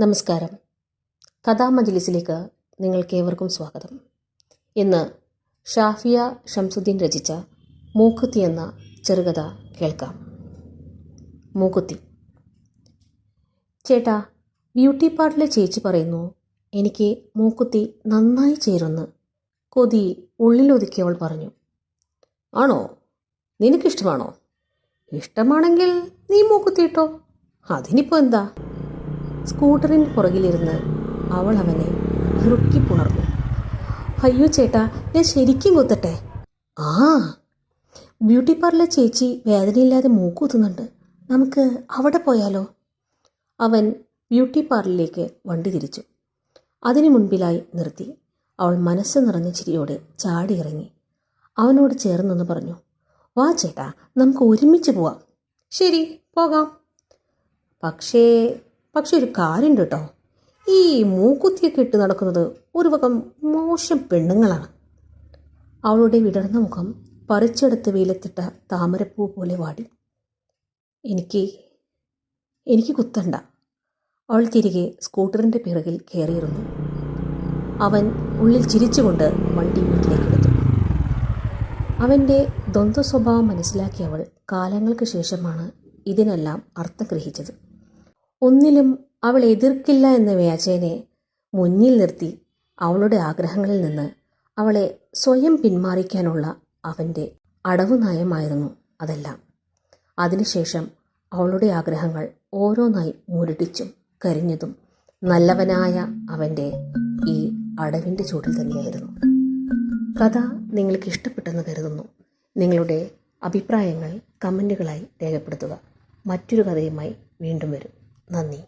നമസ്കാരം. കഥാമജ്ലിസിലേക്ക് നിങ്ങൾക്കേവർക്കും സ്വാഗതം. ഇന്ന് ഷാഫിയ ഷംസുദ്ദീൻ രചിച്ച മൂക്കുത്തി എന്ന ചെറുകഥ കേൾക്കാം. മൂക്കുത്തി. ചേട്ടാ ബ്യൂട്ടി പാർട്ടിലെ ചേച്ചി പറയുന്നു എനിക്ക് മൂക്കുത്തി നന്നായി ചേരുന്ന് കൊതി ഉള്ളിലൊതുക്കി അവൾ പറഞ്ഞു. ആണോ? നിനക്കിഷ്ടമാണോ? ഇഷ്ടമാണെങ്കിൽ നീ മൂക്കുത്തി ഇട്ടോ. അതിനിപ്പോൾ എന്താ? സ്കൂട്ടറിന് പുറകിലിരുന്ന് അവൾ അവനെ ഇറുക്കി പുണർന്നു. അയ്യോ ചേട്ടാ ഞാൻ ശരിക്കും കുത്തട്ടെ? ആ. ബ്യൂട്ടി പാർലർ ചേച്ചി വേദനയില്ലാതെ മൂക്കുത്തുന്നുണ്ട് നമുക്ക് അവിടെ പോയാലോ? അവൻ ബ്യൂട്ടി പാർലറിലേക്ക് വണ്ടി തിരിച്ചു. അതിനു മുൻപിലായി നിർത്തി. അവൾ മനസ്സ് നിറഞ്ഞ ചിരിയോടെ ചാടി ഇറങ്ങി. അവനോട് ചേർന്നൊന്ന് പറഞ്ഞു. വാ ചേട്ടാ നമുക്ക് ഒരുമിച്ച് പോവാം. ശരി പോകാം. പക്ഷേ പക്ഷെ ഒരു കാര്യമുണ്ട് കേട്ടോ. ഈ മൂക്കുത്തിയൊക്കെ ഇട്ട് നടക്കുന്നത് ഒരു വകം മോശം പെണ്ണുങ്ങളാണ്. അവളുടെ വിടർന്ന മുഖം പറിച്ചെടുത്ത് വെയിലത്തിട്ട താമരപ്പൂ പോലെ വാടി. എനിക്ക് എനിക്ക് കുത്തണ്ട. അവൾ തിരികെ സ്കൂട്ടറിന്റെ പിറകിൽ കയറിയിരുന്നു. അവൻ ഉള്ളിൽ ചിരിച്ചുകൊണ്ട് വണ്ടി വീട്ടിലേക്ക് എടുത്തു. അവന്റെ ദ്വന്ദ്വ സ്വഭാവം മനസ്സിലാക്കിയ അവൾ കാലങ്ങൾക്ക് ശേഷമാണ് ഇതിനെല്ലാം അർത്ഥം ഗ്രഹിച്ചത് ഒന്നിലും അവൾ എതിർക്കില്ല എന്ന വ്യാജേനെ മുന്നിൽ നിർത്തി അവളുടെ ആഗ്രഹങ്ങളിൽ നിന്ന് അവളെ സ്വയം പിന്മാറിക്കാനുള്ള അവന്റെ അടവു നയമായിരുന്നു അതെല്ലാം. അതിനുശേഷം അവളുടെ ആഗ്രഹങ്ങൾ ഓരോന്നായി മുരടിച്ചും കരിഞ്ഞതും നല്ലവനായ അവന്റെ ഈ അടവിന്റെ ചൂടിൽ തന്നെയായിരുന്നു. കഥ നിങ്ങൾക്ക് ഇഷ്ടപ്പെട്ടെന്ന് കരുതുന്നു. നിങ്ങളുടെ അഭിപ്രായങ്ങൾ കമന്റുകളായി രേഖപ്പെടുത്തുക. മറ്റൊരു കഥയുമായി വീണ്ടും വരും. നന്ദി.